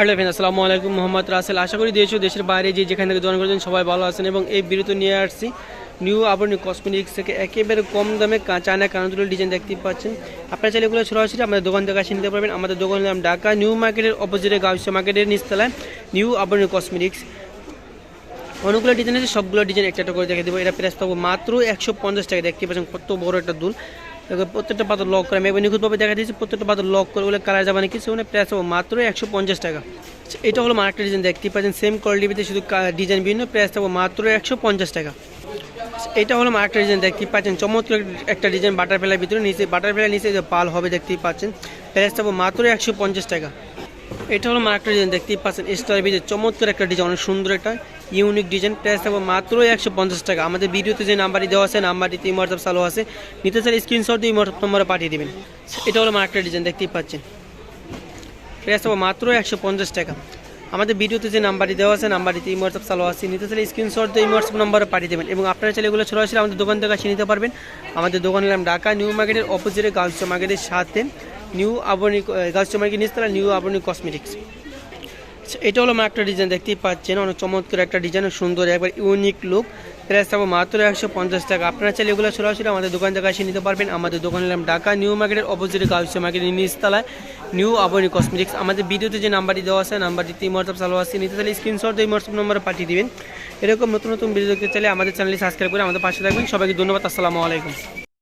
Hello friend আসসালামু আলাইকুম। মোহাম্মদ রাসেল, আশা করি দেশ দেশের বাইরে যে যেখান থেকে জয়েন সবাই ভালো আছেন এবং এই বিরতি নিয়ে আসছি। নিউ আবরণী কসমেটিক্স থেকে একেবারে কম দামে চায়না কানতুলের ডিজাইন দেখতে পাচ্ছেন। আপনারা চাইলে এগুলো সরাসরি আমাদের দোকান থেকে আসে নিতে পারবেন। আমাদের দোকানের নাম ঢাকা নিউ মার্কেটের অপোজিটে গাউসিয়া মার্কেটের নিচতলায় নিউ আবরণী কসমেটিক্স অনেকগুলো ডিজাইন আছে, সবগুলো ডিজাইন একটা একটা করে দেখে দেবো। এটা প্রাইস পাবো মাত্র একশো পঞ্চাশ টাকা দেখতে পাচ্ছেন কত বড় একটা দুল। প্রত্যেকটা পাতা লক করে আমি এবার নিখুঁতভাবে দেখা দিয়েছি প্রত্যেকটা পাতা লক করে ওগুলো কালার যাবে না কিছু মানে প্রাইস হবে মাত্র একশো পঞ্চাশ টাকা। আচ্ছা, এটা হলো মার্কেট ডিজাইন দেখতে পাচ্ছেন সেম কোয়ালিটিতে শুধু ডিজাইন বিভিন্ন প্রাইস থাকবে মাত্র একশো পঞ্চাশ টাকা। আচ্ছা, এটা হলো মার্কেট ডিজাইন দেখতে পাচ্ছেন চমৎকার একটা ডিজাইন বাটারফ্লাই ভিতরে নিচে বাটারফ্লাই নিচে যে পাল হবে দেখতেই পাচ্ছেন। প্রাইস থাকবে মাত্র একশো পঞ্চাশ টাকা। এটা হলো মার্কেট ডিজাইন দেখতেই পাচ্ছেন স্টার বিজের চমৎকার একটা ডিজাইন অনেক সুন্দর একটা ইউনিক ডিজাইন প্রাইস থাকবে মাত্র একশো পঞ্চাশ টাকা। আমাদের ভিডিওতে যে নাম্বারটি দেওয়া আছে নাম্বারটিতে হোয়াটসঅ্যাপ চালু আছে। নিতে চাইলে স্ক্রিনশট দিয়ে নম্বরে পাঠিয়ে দেবেন। এটা হলো মার্কেট ডিজাইন দেখতেই পাচ্ছেন। প্রাইস থাকবে মাত্র একশো পঞ্চাশ টাকা। আমাদের ভিডিওতে যে নাম্বারটি দেওয়া আছে নাম্বারটিতে হোয়াটসঅ্যাপ চালু আছে। নিতে চাইলে স্ক্রিনশট দিয়ে হোয়াটসঅ্যাপ নম্বরে পাঠিয়ে দেবেন এবং আপনারা চাইলে এগুলো সরাসরি আমাদের দোকান থেকে আসে নিতে পারবেন। আমাদের দোকানের নাম ঢাকা, নিউ মার্কেটের অপোজিটে গার্লস মার্কেটের সাথে নিউ আবরণী গার্লস মার্কেট নিচতলা নিউ আবরণী কসমেটিক্স আচ্ছা, এটা হলো একটা ডিজাইন দেখতেই পাচ্ছেন অনেক চমৎকার একটা ডিজাইন সুন্দর একবার ইউনিক লুক প্রাইস থাকবে মাত্র একশো পঞ্চাশ টাকা। আপনারা চাইলে এগুলো সরাসরি আমাদের দোকান থেকে এসে নিতে পারবেন। আমাদের দোকানের নাম ঢাকা নিউ মার্কেটের অপোজিটে গাউসে মার্কেটের নিচতলায় নিউ আবরণী কসমেটিক্স আমাদের ভিডিওতে যে নাম্বারটি দেওয়া আছে নাম্বারটি তিন হোয়াটসঅ্যাপ চালু আছে নিতে চাইলে স্ক্রিনশট দিয়ে হোয়াটসঅ্যাপ নম্বরে পাঠিয়ে দিবেন। এরকম নতুন নতুন ভিডিও দেখতে চাইলে আমাদের চ্যানেলটি সাবস্ক্রাইব করে আমাদের পাশে থাকবেন। সবাইকে ধন্যবাদ আসসালামু আলাইকুম।